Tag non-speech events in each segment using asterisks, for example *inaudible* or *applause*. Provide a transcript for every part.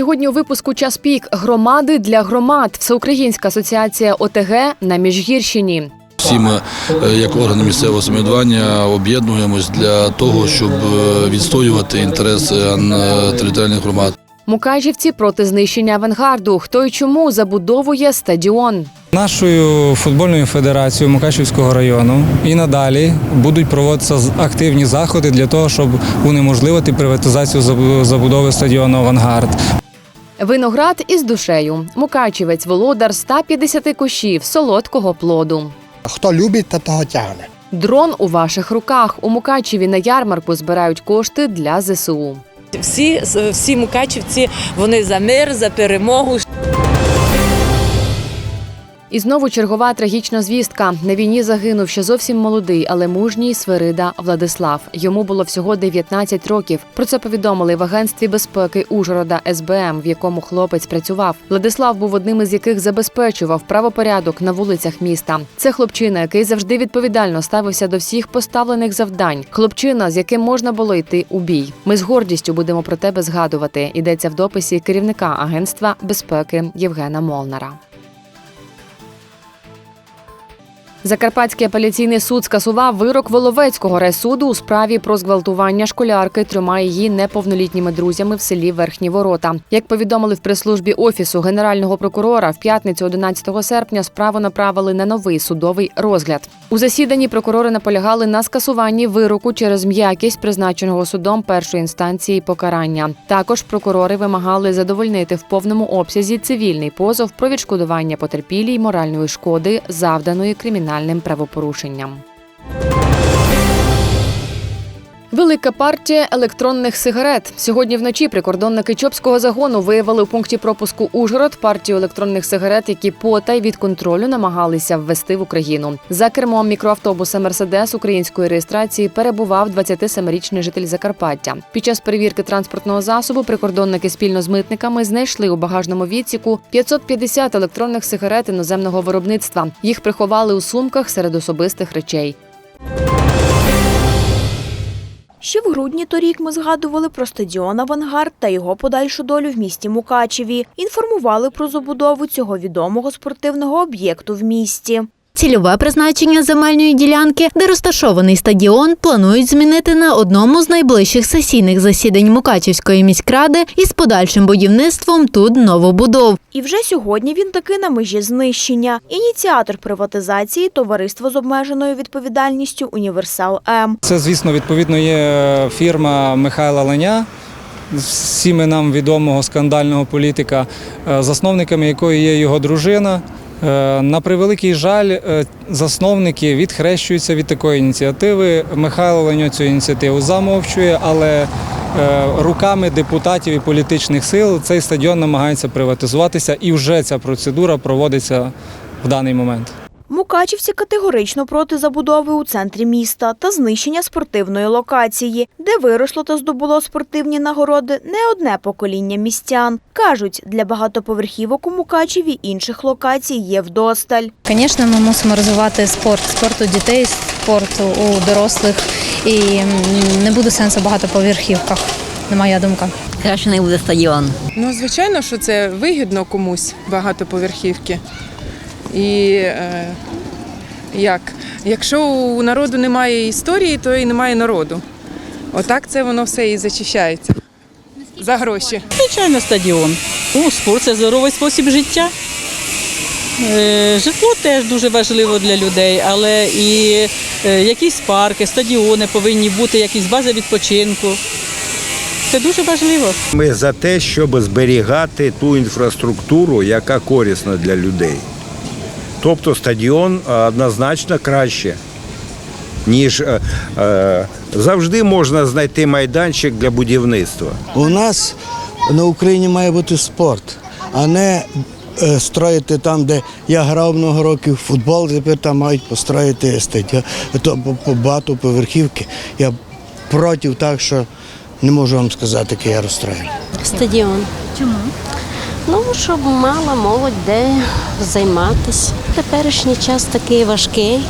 Сьогодні у випуску час пік громади для громад. Всеукраїнська асоціація ОТГ на Міжгірщині. Всі ми, е, як органи місцевого самоврядування, об'єднуємось для того, щоб е, відстоювати інтереси територіальних громад. Мукачівці проти знищення авангарду. Хто і чому забудовує стадіон? Нашою футбольною федерацією Мукачівського району і надалі будуть проводитися з- активні заходи для того, щоб унеможливити приватизацію забудови стадіону Авангард. Виноград із душею. Мукачівець володар 150 кущів солодкого плоду. Хто любить, та того тягне. Дрон у ваших руках. У Мукачеві на ярмарку збирають кошти для ЗСУ. Всі, всі мукачівці вони за мир, за перемогу. І знову чергова трагічна звістка. На війні загинув ще зовсім молодий, але мужній Свирида Владислав. Йому було всього 19 років. Про це повідомили в агентстві безпеки Ужгорода СБМ, в якому хлопець працював. Владислав був одним із яких забезпечував правопорядок на вулицях міста. Це хлопчина, який завжди відповідально ставився до всіх поставлених завдань. Хлопчина, з яким можна було йти у бій. Ми з гордістю будемо про тебе згадувати. Йдеться в дописі керівника агентства безпеки Євгена Молнара. Закарпатський апеляційний суд скасував вирок Воловецького райсуду у справі про зґвалтування школярки трьома її неповнолітніми друзями в селі Верхні Ворота. Як повідомили в прес-службі офісу генерального прокурора, в п'ятницю 11 серпня справу направили на новий судовий розгляд. У засіданні прокурори наполягали на скасуванні вироку через м'якість призначеного судом першої інстанції покарання. Також прокурори вимагали задовольнити в повному обсязі цивільний позов про відшкодування потерпілій моральної шкоди, завданої кримінальним правопорушенням. Велика партія електронних сигарет. Сьогодні вночі прикордонники Чопського загону виявили у пункті пропуску Ужгород партію електронних сигарет, які потай від контролю намагалися ввести в Україну. За кермом мікроавтобуса Мерседес української реєстрації перебував 27-річний житель Закарпаття. Під час перевірки транспортного засобу прикордонники спільно з митниками знайшли у багажному відсіку 550 електронних сигарет іноземного виробництва. Їх приховали у сумках серед особистих речей. Ще в грудні торік ми згадували про стадіон Авангард та його подальшу долю в місті Мукачеві. Інформували про забудову цього відомого спортивного об'єкту в місті. Цільове призначення земельної ділянки, де розташований стадіон, планують змінити на одному з найближчих сесійних засідань Мукачівської міськради із подальшим будівництвом тут новобудов. І вже сьогодні він таки на межі знищення. Ініціатор приватизації товариство з обмеженою відповідальністю Універсал М. Це, звісно, відповідно є фірма Михайла Леня. Всіми нам відомого скандального політика, е, засновниками якої є його дружина. Е, На превеликий жаль, е, засновники відхрещуються від такої ініціативи. Михайло Леньо цю ініціативу замовчує, але е, руками депутатів і політичних сил цей стадіон намагається приватизуватися, і вже ця процедура проводиться в даний момент. Мукачівці категорично проти забудови у центрі міста та знищення спортивної локації, де виросло та здобуло спортивні нагороди не одне покоління містян. Кажуть, для багатоповерхівок у Мукачеві інших локацій є вдосталь. Звісно, ми мусимо розвивати спорт, спорт у дітей, спорт у дорослих. І не буде сенсу в багатоповерхівках, на моя думка. Краще не буде стадіон. Ну, звичайно, що це вигідно комусь багатоповерхівки. І е, як? Якщо у народу немає історії, то і немає народу. Отак це воно все і зачищається. За гроші. Звичайно, стадіон. Ну, спорт це здоровий спосіб життя. Е, Житло теж дуже важливо для людей, але і е, якісь парки, стадіони повинні бути, якісь бази відпочинку. Це дуже важливо. Ми за те, щоб зберігати ту інфраструктуру, яка корисна для людей. Тобто стадіон е, однозначно краще, ніж е, е, завжди можна знайти майданчик для будівництва. У нас на Україні має бути спорт, а не е, строїти там, де я грав много років в футбол, тепер там мають построїти стадіон, то по- по багатоповерхівки. Я проти так, що не можу вам сказати, який я розстроєний. Стадіон. Чому? Ну, щоб мала молодь де займатися. Теперішній час такий важкий,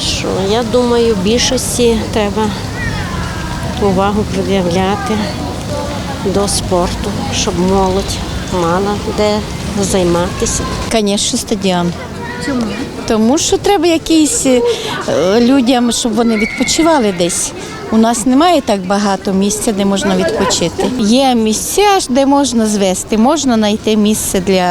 що я думаю, більшості треба увагу пред'являти до спорту, щоб молодь мала де займатися. Звісно, стадіон. Чому? Тому що треба якісь е, людям, щоб вони відпочивали десь. У нас немає так багато місця, де можна відпочити. Є місця, де можна звести, можна знайти місце для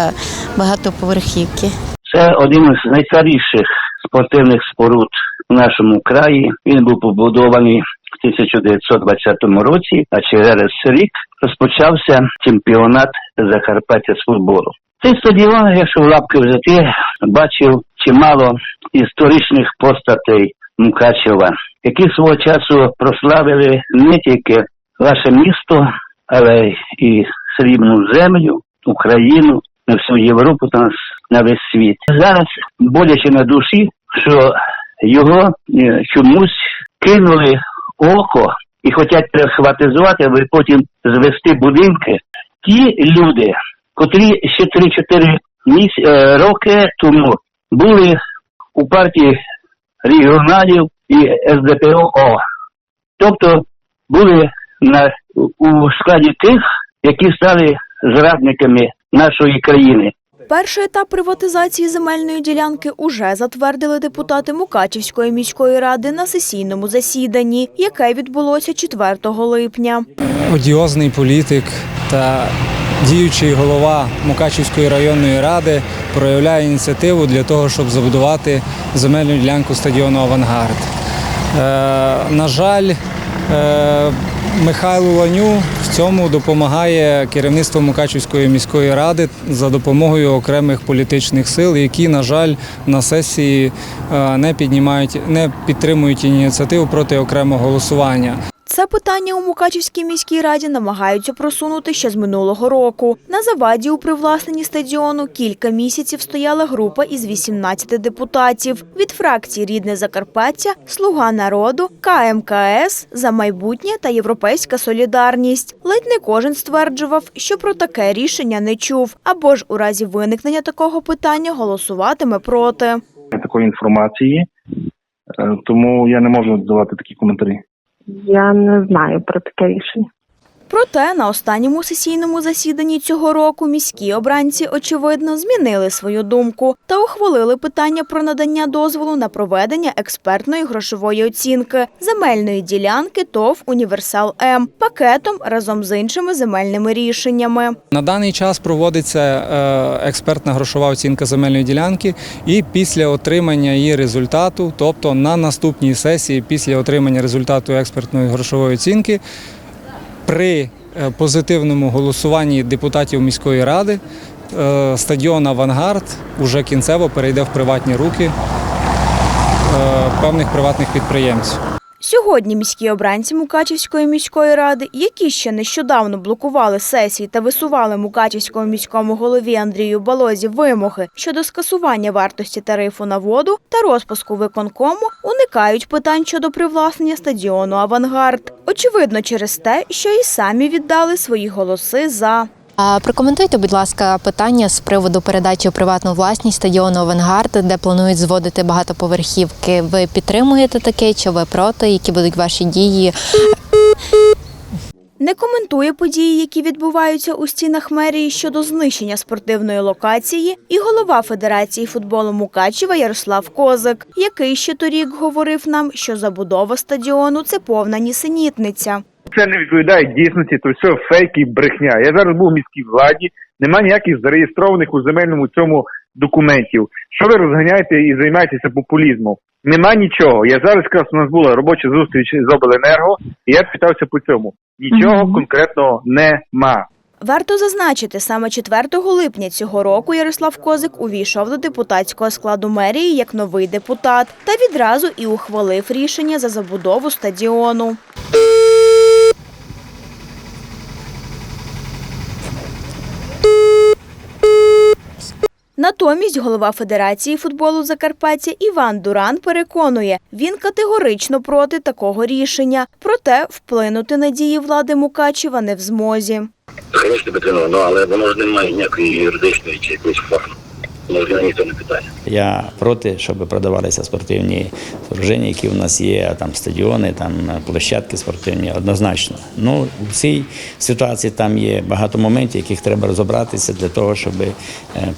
багатоповерхівки. Це один із найстаріших спортивних споруд в нашому краї. Він був побудований в 1920 році, а через рік розпочався чемпіонат Закарпаття з футболу. Цей стадіон, якщо в лапки взяти, бачив чимало історичних постатей Мукачева, які свого часу прославили не тільки ваше місто, але і срібну землю, Україну, на всю Європу та на весь світ. Зараз боляче на душі, що його е, чомусь кинули око і хочуть перехватизувати, аби потім звести будинки. Ті люди, котрі ще 3-4 міс... е, роки тому були у партії регіоналів і СДПО, тобто були на, у складі тих, які стали зрадниками нашої країни. Перший етап приватизації земельної ділянки уже затвердили депутати Мукачівської міської ради на сесійному засіданні, яке відбулося 4 липня. Одіозний політик та діючий голова Мукачівської районної ради проявляє ініціативу для того, щоб забудувати земельну ділянку стадіону Авангард. Е, на жаль, е, Михайлу Ланю в цьому допомагає керівництво Мукачівської міської ради за допомогою окремих політичних сил, які, на жаль, на сесії е, не піднімають, не підтримують ініціативу проти окремого голосування. Це питання у Мукачівській міській раді намагаються просунути ще з минулого року. На заваді у привласненні стадіону кілька місяців стояла група із 18 депутатів від фракцій Рідне Закарпаття, Слуга народу, КМКС за майбутнє та Європейська солідарність. Ледь не кожен стверджував, що про таке рішення не чув, або ж у разі виникнення такого питання голосуватиме проти. такої інформації, е, тому я не можу давати такі коментарі. Я не знаю про таке рішення. Проте на останньому сесійному засіданні цього року міські обранці, очевидно, змінили свою думку та ухвалили питання про надання дозволу на проведення експертної грошової оцінки земельної ділянки ТОВ Універсал М пакетом разом з іншими земельними рішеннями. На даний час проводиться е, експертна грошова оцінка земельної ділянки, і після отримання її результату, тобто на наступній сесії, після отримання результату експертної грошової оцінки, при е, позитивному голосуванні депутатів міської ради е, стадіон Авангард уже кінцево перейде в приватні руки е, певних приватних підприємців. Сьогодні міські обранці Мукачівської міської ради, які ще нещодавно блокували сесії та висували Мукачівському міському голові Андрію Балозі вимоги щодо скасування вартості тарифу на воду та розпуску виконкому, уникають питань щодо привласнення стадіону Авангард. Очевидно, через те, що і самі віддали свої голоси за. Прокоментуйте, будь ласка, питання з приводу передачі у приватну власність стадіону Авангард, де планують зводити багатоповерхівки. Ви підтримуєте таке? Чи ви проти? Які будуть ваші дії? Не коментує події, які відбуваються у стінах мерії щодо знищення спортивної локації, і голова Федерації футболу Мукачева Ярослав Козик, який ще торік говорив нам, що забудова стадіону це повна нісенітниця. Це не відповідає дійсності, то все фейк і брехня. Я зараз був в міській владі, нема ніяких зареєстрованих у земельному цьому документів. Що ви розганяєте і займаєтеся популізмом? Нема нічого. Я зараз якраз у нас була робоча зустріч з обленерго, і я питався по цьому. Нічого конкретного нема. Варто зазначити, саме 4 липня цього року Ярослав Козик увійшов до депутатського складу мерії як новий депутат та відразу і ухвалив рішення за забудову стадіону. Натомість голова Федерації футболу Закарпаття Іван Дуран переконує, він категорично проти такого рішення, проте вплинути на дії влади Мукачева не в змозі. Звісно, Петрино, ну але воно ж не має ніякої юридичної чи якоїсь форми. Може, ніхто не питає. Я проти, щоб продавалися спортивні спорудження, які в нас є, там стадіони, там площадки спортивні, однозначно. Ну, у цій ситуації там є багато моментів, яких треба розібратися для того, щоб е,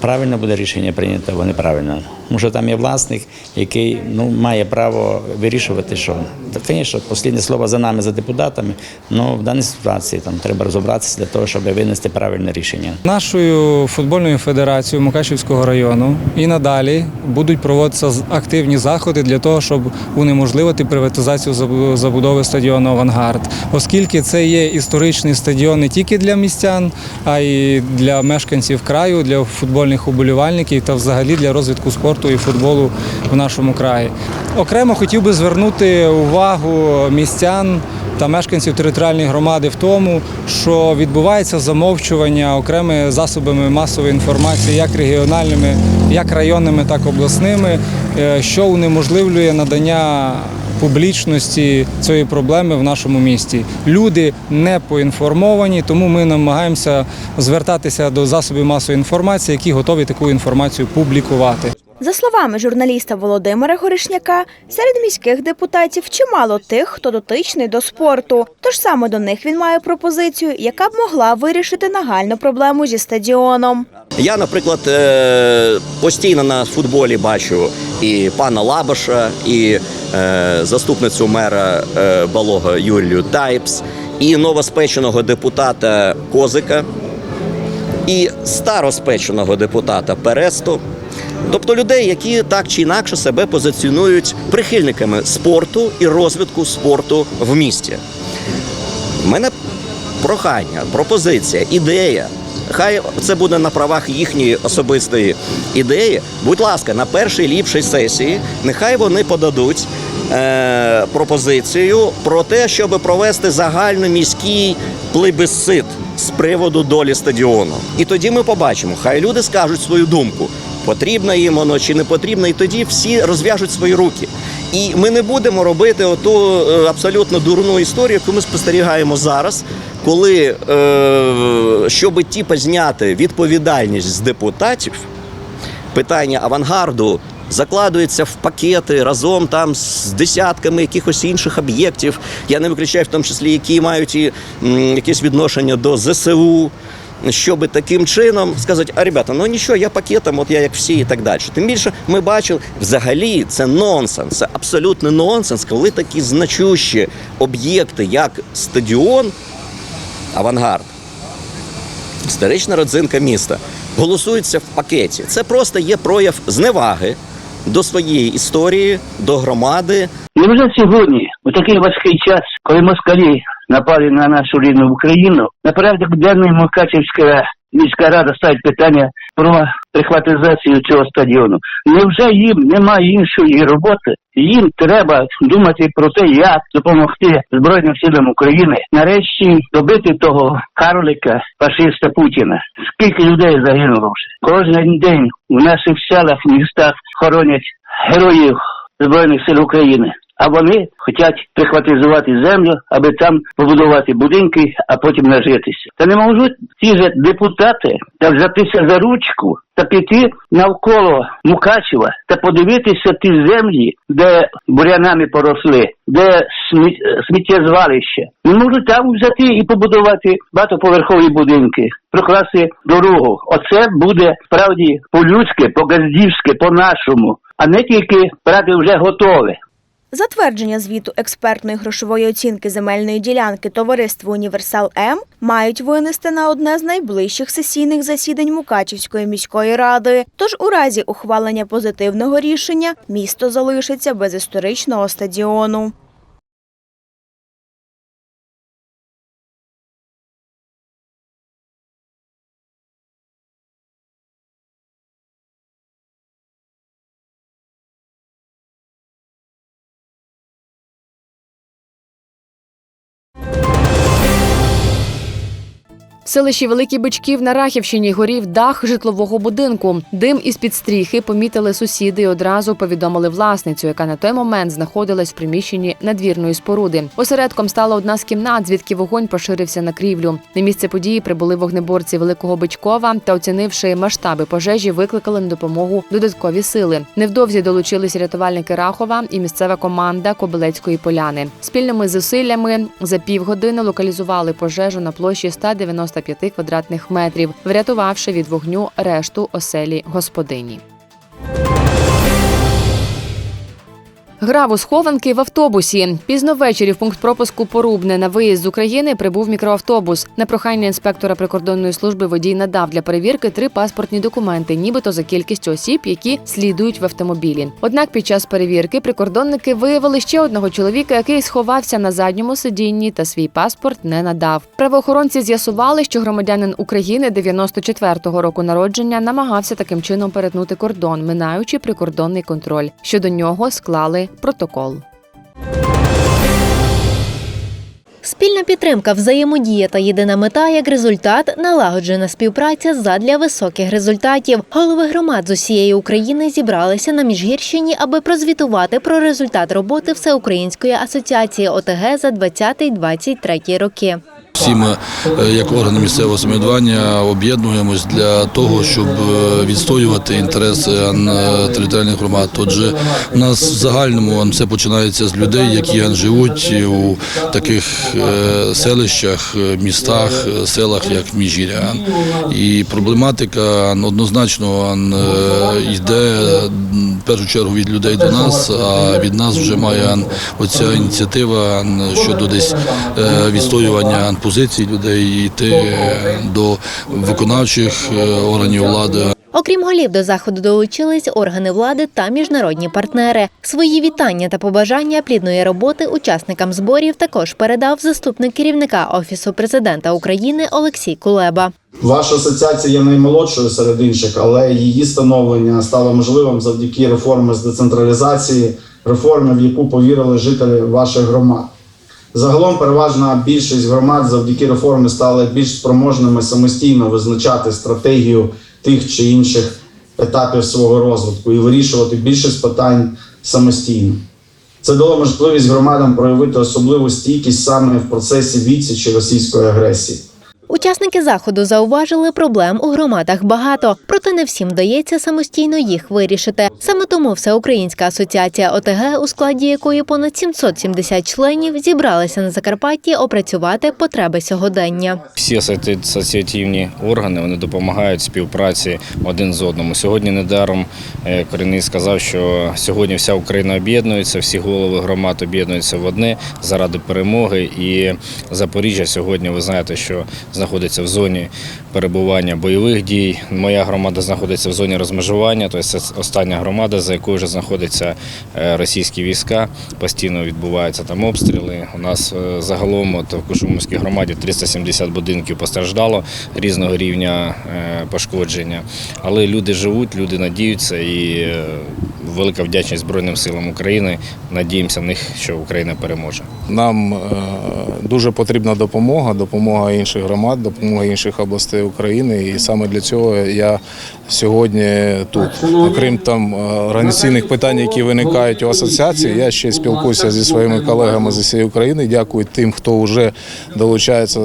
правильно буде рішення прийнято або неправильно. Тому що там є власник, який ну, має право вирішувати, що так, звісно, останнє слово за нами, за депутатами. але в даній ситуації там треба розібратися для того, щоб винести правильне рішення. Нашою футбольною федерацією Мукачівського району і надалі будуть проводитися активні заходи для того, щоб унеможливити приватизацію забу- забудови стадіону Авангард, оскільки це є історичний стадіон не тільки для містян, а й для мешканців краю, для футбольних уболівальників та взагалі для розвитку спорту і футболу в нашому краї. Окремо хотів би звернути увагу містян та мешканців територіальної громади в тому, що відбувається замовчування окремими засобами масової інформації, як регіональними, як районними, так і обласними, е, що унеможливлює надання публічності цієї проблеми в нашому місті. Люди не поінформовані, тому ми намагаємося звертатися до засобів масової інформації, які готові таку інформацію публікувати. За словами журналіста Володимира Горишняка, серед міських депутатів чимало тих, хто дотичний до спорту. Тож саме до них він має пропозицію, яка б могла вирішити нагальну проблему зі стадіоном. Я, наприклад, е, постійно на футболі бачу і пана Лабаша, і е, заступницю мера е, Балога Юлію Тайпс, і новоспеченого депутата Козика, і староспеченого депутата Пересту. Тобто людей, які так чи інакше себе позиціонують прихильниками спорту і розвитку спорту в місті. У мене прохання, пропозиція, ідея. Хай це буде на правах їхньої особистої ідеї. Будь ласка, на першій ліпшій сесії нехай вони подадуть е, пропозицію про те, щоб провести загальноміський плебісцит з приводу долі стадіону. І тоді ми побачимо, хай люди скажуть свою думку. Потрібно їм воно чи не потрібно, і тоді всі розв'яжуть свої руки. І ми не будемо робити оту е, абсолютно дурну історію, яку ми спостерігаємо зараз, коли е, щоб типу, зняти відповідальність з депутатів, питання авангарду закладується в пакети разом там з десятками якихось інших об'єктів. Я не виключаю, в тому числі, які мають і м, якесь відношення до ЗСУ. Щоб таким чином сказати, а ребята, ну нічого, я пакетом, от я як всі і так далі. Тим більше ми бачили, взагалі це нонсенс, це абсолютний нонсенс, коли такі значущі об'єкти, як стадіон, авангард, історична родзинка міста, голосуються в пакеті. Це просто є прояв зневаги до своєї історії, до громади. Невже сьогодні, у такий важкий час, коли москалі напали на нашу рідну Україну, на порядок денний Мукачівська міська рада ставить питання про прихватизацію цього стадіону. Невже їм немає іншої роботи? Їм треба думати про те, як допомогти Збройним силам України нарешті добити того карлика фашиста Путіна. Скільки людей загинуло вже? Кожен день в наших селах, містах хоронять героїв Збройних сил України. А вони хочуть прихватизувати землю, аби там побудувати будинки, а потім нажитися. Та не можуть ці ж депутати та взятися за ручку та піти навколо Мукачева та подивитися ті землі, де бурянами поросли, де сміт... сміттєзвалище. Не можуть там взяти і побудувати багатоповерхові будинки, прокласти дорогу. Оце буде справді по-людськи, по-газдівськи, по-нашому, а не тільки брати вже готове. Затвердження звіту експертної грошової оцінки земельної ділянки товариства Універсал М мають винести на одне з найближчих сесійних засідань Мукачівської міської ради. Тож у разі ухвалення позитивного рішення місто залишиться без історичного стадіону. Селищі Великий Бичків на Рахівщині горів дах житлового будинку. Дим із під стріхи помітили сусіди і одразу повідомили власницю, яка на той момент знаходилась в приміщенні надвірної споруди. Осередком стала одна з кімнат, звідки вогонь поширився на крівлю. На місце події прибули вогнеборці Великого Бичкова та, оцінивши масштаби пожежі, викликали на допомогу додаткові сили. Невдовзі долучились рятувальники Рахова і місцева команда Кобилецької поляни. Спільними зусиллями за півгодини локалізували пожежу на площі 195 квадратних метрів, врятувавши від вогню решту оселі господині. Грав у схованки в автобусі. Пізно ввечері в пункт пропуску Порубне на виїзд з України прибув мікроавтобус. На прохання інспектора прикордонної служби водій надав для перевірки три паспортні документи, нібито за кількістю осіб, які слідують в автомобілі. Однак під час перевірки прикордонники виявили ще одного чоловіка, який сховався на задньому сидінні та свій паспорт не надав. Правоохоронці з'ясували, що громадянин України 94-го року народження намагався таким чином перетнути кордон, минаючи прикордонний контроль. Щодо нього склали протокол. Спільна підтримка, взаємодія та єдина мета як результат налагоджена співпраця задля високих результатів. Голови громад з усієї України зібралися на Міжгірщині, аби прозвітувати про результат роботи Всеукраїнської асоціації ОТГ за 20-23 роки. Всі ми, е, як органи місцевого самоврядування, об'єднуємось для того, щоб е, відстоювати інтереси територіальних громад. Отже, у нас в загальному все починається з людей, які живуть у таких е, селищах, містах, селах, як Міжгір'я. Ан. І проблематика однозначно йде в першу чергу від людей до нас, а від нас вже має оця ініціатива щодо десь відстоювання ан, позицій людей йти е, до виконавчих е, органів влади. Окрім голів до заходу долучились органи влади та міжнародні партнери. Свої вітання та побажання плідної роботи учасникам зборів також передав заступник керівника офісу президента України Олексій Кулеба. Ваша асоціація є наймолодшою серед інших, але її становлення стало можливим завдяки реформи з децентралізації, реформи, в яку повірили жителі ваших громад. Загалом переважна більшість громад завдяки реформі стали більш спроможними самостійно визначати стратегію тих чи інших етапів свого розвитку і вирішувати більшість питань самостійно. Це дало можливість громадам проявити особливу стійкість саме в процесі відсічі російської агресії. Учасники заходу зауважили, проблем у громадах багато, проте не всім вдається самостійно їх вирішити. Саме тому Всеукраїнська асоціація ОТГ, у складі якої понад 770 членів, зібралася на Закарпатті опрацювати потреби сьогодення. Всі асоці- асоціативні органи вони допомагають співпраці один з одним. Сьогодні недаром е, корінний сказав, що сьогодні вся Україна об'єднується, всі голови громад об'єднуються в одне заради перемоги. І Запоріжжя сьогодні, ви знаєте, що знаходиться в зоні перебування бойових дій. Моя громада знаходиться в зоні розмежування, тобто це остання громада, за якою вже знаходяться е, російські війська. Постійно відбуваються там обстріли. У нас е, загалом от, в Кушумській громаді 370 будинків постраждало різного рівня е, пошкодження. Але люди живуть, люди надіються і велика вдячність Збройним силам України. Надіємося в них, що Україна переможе. Нам дуже потрібна допомога, допомога інших громад, допомога інших областей України. І саме для цього я сьогодні тут. Окрім там е, організаційних питань, які виникають у асоціації, я ще спілкуюся зі своїми колегами з усієї України. Дякую тим, хто вже долучається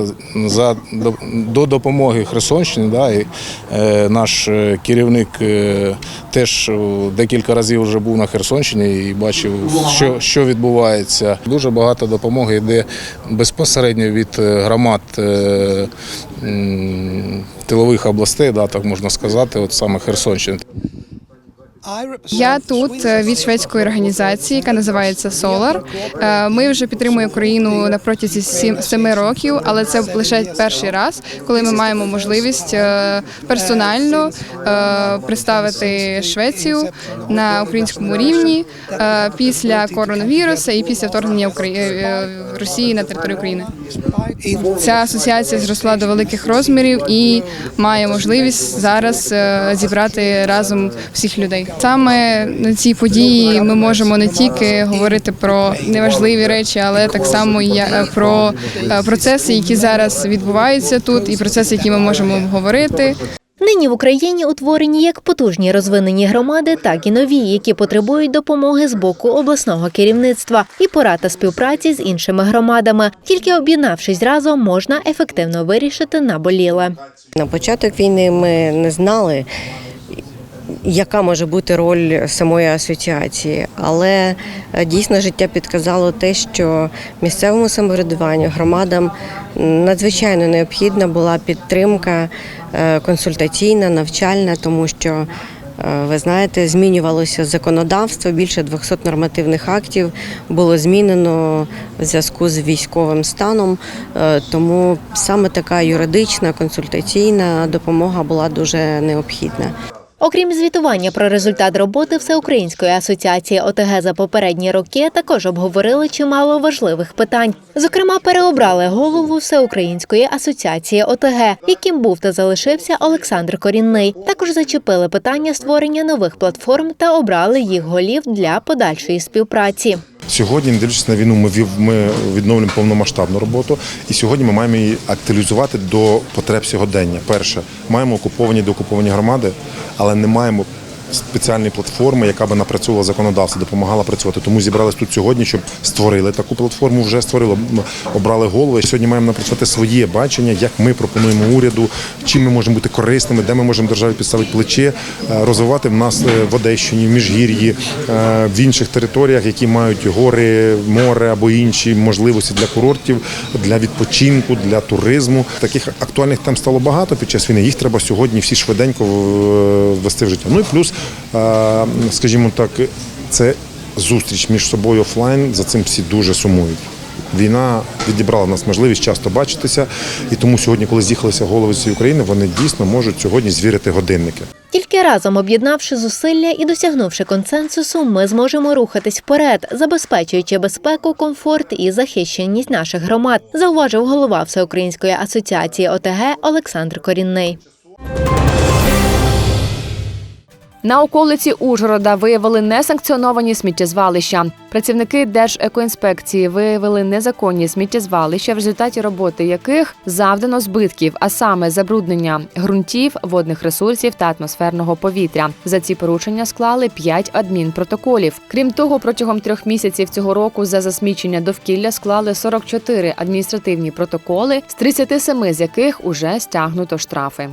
за до, до допомоги Херсонщині. Да, і, е, наш е, керівник е, теж декілька разів вже був на Херсонщині і бачив, що, що відбувається. Дуже багато допомоги йде безпосередньо від е, громад е, тилових областей, да, так можна сказати, от саме Херсонщини. Я тут е, від шведської організації, яка називається Solar. Е, Ми вже підтримуємо Україну на протязі семи років, але це лише перший раз, коли ми маємо можливість е, персонально представити Швецію на українському рівні після коронавірусу і після вторгнення Росії на територію України. Ця асоціація зросла до великих розмірів і має можливість зараз зібрати разом всіх людей. Саме на цій події ми можемо не тільки говорити про неважливі речі, але так само і я- про е, процеси, які зараз відбуваються тут, і процеси, які ми можемо обговорити. Нині в Україні утворені як потужні розвинені громади, так і нові, які потребують допомоги з боку обласного керівництва і порад та співпраці з іншими громадами. Тільки об'єднавшись разом, можна ефективно вирішити наболіле. На початок війни ми не знали, яка може бути роль самої асоціації, але е, дійсно життя підказало те, що місцевому самоврядуванню громадам надзвичайно необхідна була підтримка е, консультаційна, навчальна, тому що. е, Ви знаєте, змінювалося законодавство. Більше 200 нормативних актів було змінено в зв'язку з військовим станом. Тому саме така юридична консультаційна допомога була дуже необхідна. Окрім звітування про результат роботи Всеукраїнської асоціації ОТГ за попередні роки, також обговорили чимало важливих питань. Зокрема, переобрали голову Всеукраїнської асоціації ОТГ, яким був та залишився Олександр Корінний. Також зачепили питання створення нових платформ та обрали їх голів для подальшої співпраці. Сьогодні, не дивлячись на війну, ми відновлюємо повномасштабну роботу, і сьогодні ми маємо її актуалізувати до потреб сьогодення. Перше, маємо окуповані деокуповані громади, але не маємо спеціальної платформи, яка би напрацьовувала законодавство, допомагала працювати. Тому зібрались тут сьогодні, щоб створили таку платформу. Вже створили, обрали голову. І сьогодні маємо напрацювати своє бачення, як ми пропонуємо уряду, чим ми можемо бути корисними, де ми можемо державі підставити плече, е, розвивати в нас е, в Одещині, в Міжгір'ї, е, в інших територіях, які мають гори, море або інші можливості для курортів, для відпочинку, для туризму. Таких актуальних тем стало багато під час війни. Їх треба сьогодні всі швиденько ввести в життя. Ну і плюс, скажімо так, це зустріч між собою офлайн. За цим всі дуже сумують. Війна відібрала в нас можливість часто бачитися, і тому сьогодні, коли з'їхалися голови з України, вони дійсно можуть сьогодні звірити годинники. Тільки разом об'єднавши зусилля і досягнувши консенсусу, ми зможемо рухатись вперед, забезпечуючи безпеку, комфорт і захищеність наших громад, зауважив голова Всеукраїнської асоціації ОТГ Олександр Корінний. На околиці Ужгорода виявили несанкціоновані сміттєзвалища. Працівники Держекоінспекції виявили незаконні сміттєзвалища, в результаті роботи яких завдано збитків, а саме забруднення ґрунтів, водних ресурсів та атмосферного повітря. За ці порушення склали 5 адмінпротоколів. Крім того, протягом трьох місяців цього року за засмічення довкілля склали 44 адміністративні протоколи, з 37 з яких уже стягнуто штрафи.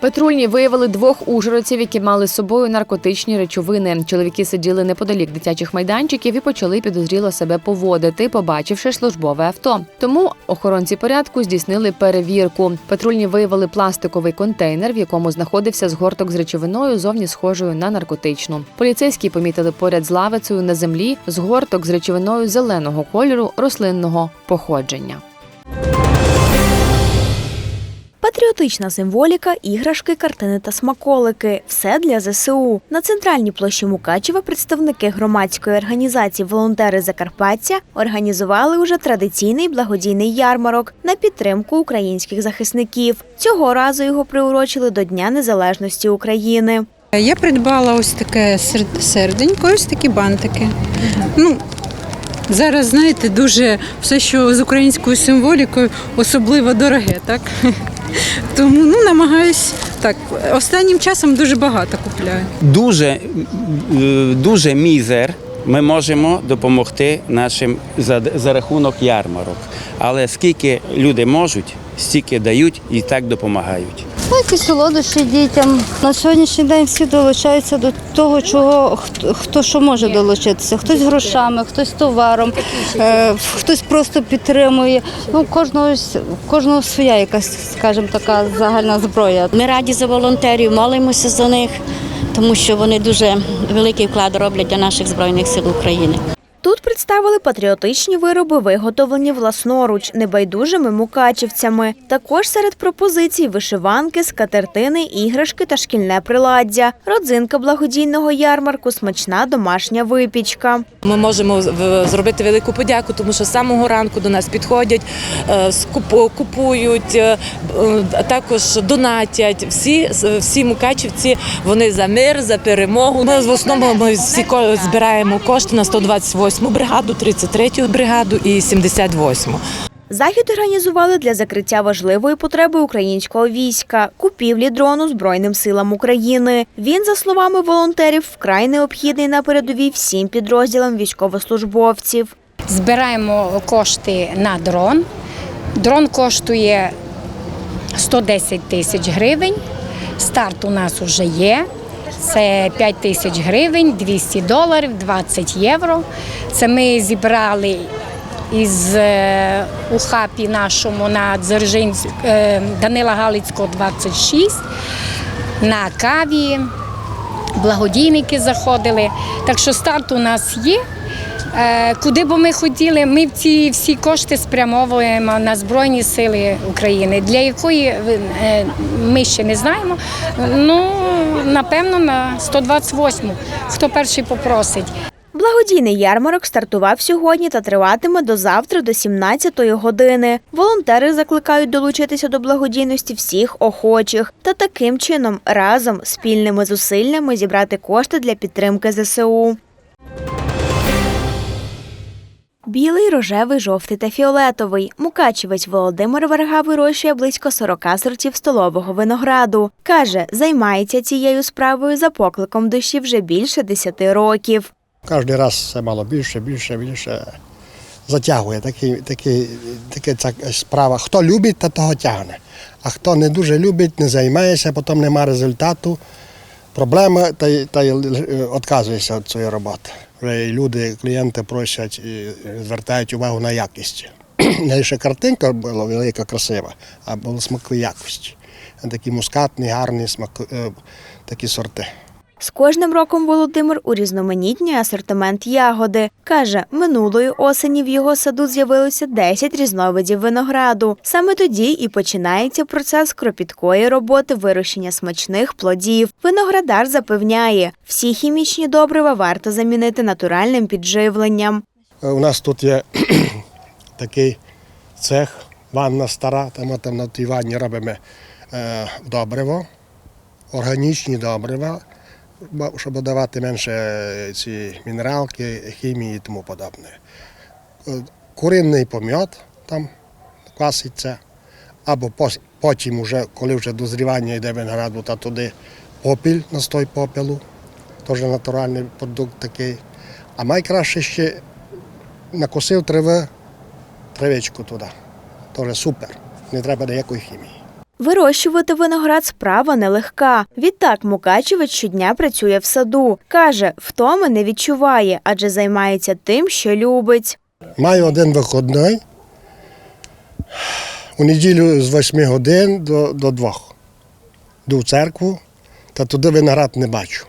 Патрульні виявили двох ужгородців, які мали з собою наркотичні речовини. Чоловіки сиділи неподалік дитячих майданчиків і почали підозріло себе поводити, побачивши службове авто. Тому охоронці порядку здійснили перевірку. Патрульні виявили пластиковий контейнер, в якому знаходився згорток з речовиною, зовні схожою на наркотичну. Поліцейські помітили поряд з лавицею на землі згорток з речовиною зеленого кольору рослинного походження. Патріотична символіка, іграшки, картини та смаколики все для ЗСУ. На центральній площі Мукачева представники громадської організації Волонтери Закарпаття організували уже традиційний благодійний ярмарок на підтримку українських захисників. Цього разу його приурочили до Дня Незалежності України. Я придбала ось таке серденько, ось такі бантики. Ну, зараз, знаєте, дуже все, що з українською символікою, особливо дороге, так? Тому ну, намагаюсь так. Останнім часом дуже багато купляю. дуже, е, дуже мізер. Ми можемо допомогти нашим за, за рахунок ярмарок. Але скільки люди можуть, стільки дають і так допомагають. Якісь солодощі дітям. На сьогоднішній день всі долучаються до того, чого хто, що може долучитися. Хтось грошами, хтось товаром, е, хтось просто підтримує. Ну, кожного, кожного своя якась, скажімо, така загальна зброя. Ми раді за волонтерів, молимося за них, тому що вони дуже великий вклад роблять для наших збройних сил України. Тут представили патріотичні вироби, виготовлені власноруч небайдужими мукачівцями. Також серед пропозицій вишиванки, скатертини, іграшки та шкільне приладдя, родзинка благодійного ярмарку, смачна домашня випічка. Ми можемо зробити велику подяку, тому що з самого ранку до нас підходять, е, купують, е, е, також донатять. Всі, всі мукачівці вони за мир, за перемогу. Ми в основному ми всі збираємо кошти на 128 бригаду, 33 бригаду і 78-му. Захід організували для закриття важливої потреби українського війська купівлі дрону Збройним силам України. Він, за словами волонтерів, вкрай необхідний на передовій всім підрозділам військовослужбовців. Збираємо кошти на дрон. Дрон коштує 110 тисяч гривень. Старт у нас вже є. Це 5 тисяч гривень, 200 доларів, 20 євро. Це ми зібрали із е, у хапі нашому на Дзержинськ, е, Данила Галицького 26, на каві. Благодійники заходили. Так що старт у нас є. Е, Куди б ми хотіли, ми ці всі кошти спрямовуємо на Збройні Сили України, для якої е, ми ще не знаємо. Ну, напевно, на 128, хто перший попросить. Благодійний ярмарок стартував сьогодні та триватиме до завтра до 17-ї години. Волонтери закликають долучитися до благодійності всіх охочих та таким чином разом спільними зусиллями зібрати кошти для підтримки ЗСУ. Білий, рожевий, жовтий та фіолетовий. Мукачівець Володимир Верга вирощує близько 40 сортів столового винограду. Каже, займається цією справою за покликом душі вже більше 10 років. Кожен раз все мало більше, більше, більше. Затягує такий, такий, така ця справа. Хто любить, то того тягне. А хто не дуже любить, не займається, потім немає результату. Проблема та й та відказується від цієї роботи. І люди, клієнти просять і звертають увагу на якість. *clears throat* Не лише картинка була велика, красива, а були смакові якості. Такі мускатні, гарні смаку, е, такі сорти. З кожним роком Володимир урізноманітнює асортимент ягоди. Каже, минулої осені в його саду з'явилося 10 різновидів винограду. Саме тоді і починається процес кропіткої роботи вирощення смачних плодів. Виноградар запевняє, всі хімічні добрива варто замінити натуральним підживленням. Е, У нас тут є *clears throat* такий цех, ванна стара, там, там на тій ванні робимо е, добриво, органічні добрива, щоб давати менше ці мінералки, хімії і тому подобне. Е, Куринний пом'ят там кваситься, або потім, уже, коли вже дозрівання йде винограду, та туди попіль, настой попелу, теж натуральний продукт такий. А найкраще ще накосив трави, травичку туди. Теж супер. Не треба ніякої хімії. Вирощувати виноград справа нелегка. Відтак Мукачевець щодня працює в саду. Каже, втоми не відчуває, адже займається тим, що любить. Маю один вихідний у неділю з 8 годин до, до 2. Йду в церкву, та туди виноград не бачу.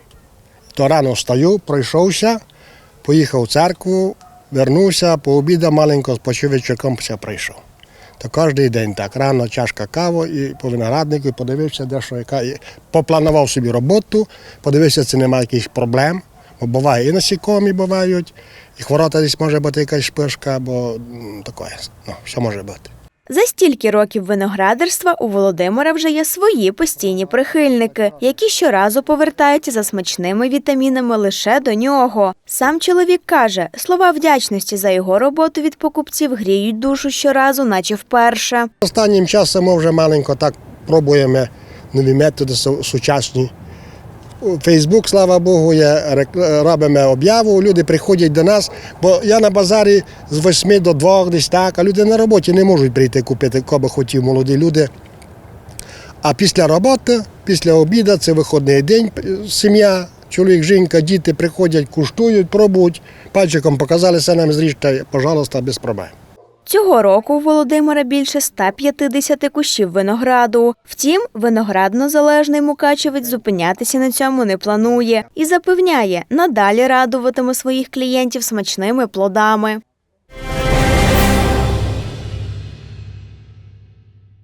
То рано встаю, пройшовся, поїхав в церкву, вернувся, пообідав маленько, спочив вечірком все прийшов. То кожен день так. Рано чашка кави і по винограднику, і подивився, де що яка. і Попланував собі роботу, подивився, чи немає якихось проблем. Бо буває і насікомі бувають, і хворота десь може бути якась шпишка, бо таке. Ну, все може бути. За стільки років виноградарства у Володимира вже є свої постійні прихильники, які щоразу повертаються за смачними вітамінами лише до нього. Сам чоловік каже, слова вдячності за його роботу від покупців гріють душу щоразу, наче вперше. Останнім часом ми вже маленько так пробуємо нові методи сучасні. Фейсбук, слава Богу, є, робимо об'яву, люди приходять до нас, бо я на базарі з 8 до 2 десь так, а люди на роботі не можуть прийти купити, кого хотів молоді люди. А після роботи, після обіду, це виходний день, сім'я, чоловік, жінка, діти приходять, куштують, пробують, пальчиком показалися нам зріжте, пожалуйста, без проблем. Цього року у Володимира більше 150 кущів винограду. Втім, виноградно-залежний мукачевець зупинятися на цьому не планує і запевняє, надалі радуватиме своїх клієнтів смачними плодами.